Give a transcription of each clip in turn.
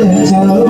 走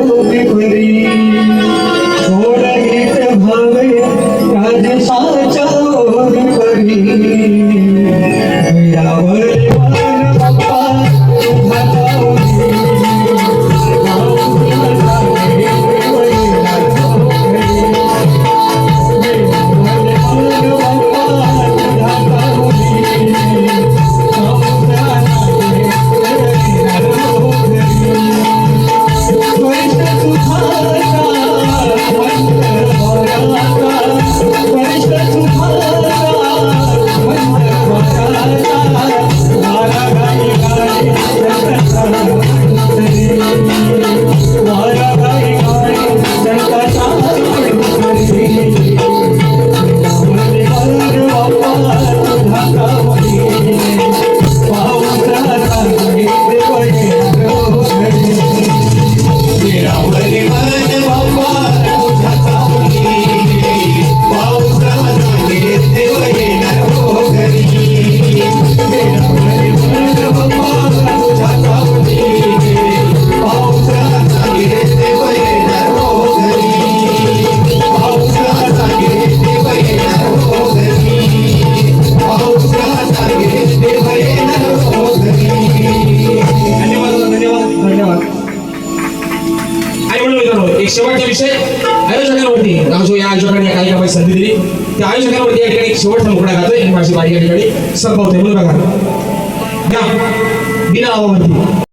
शेवटचा विषय आयोजकांवरती जो या आयोजकांनी या काही कामाची संधी दिली. त्या आयोजकांवरती या ठिकाणी शेवटचा मुकडा घातोय आणि माझी बाई या ठिकाणी संपवते. म्हणून बघा बिना नावावरती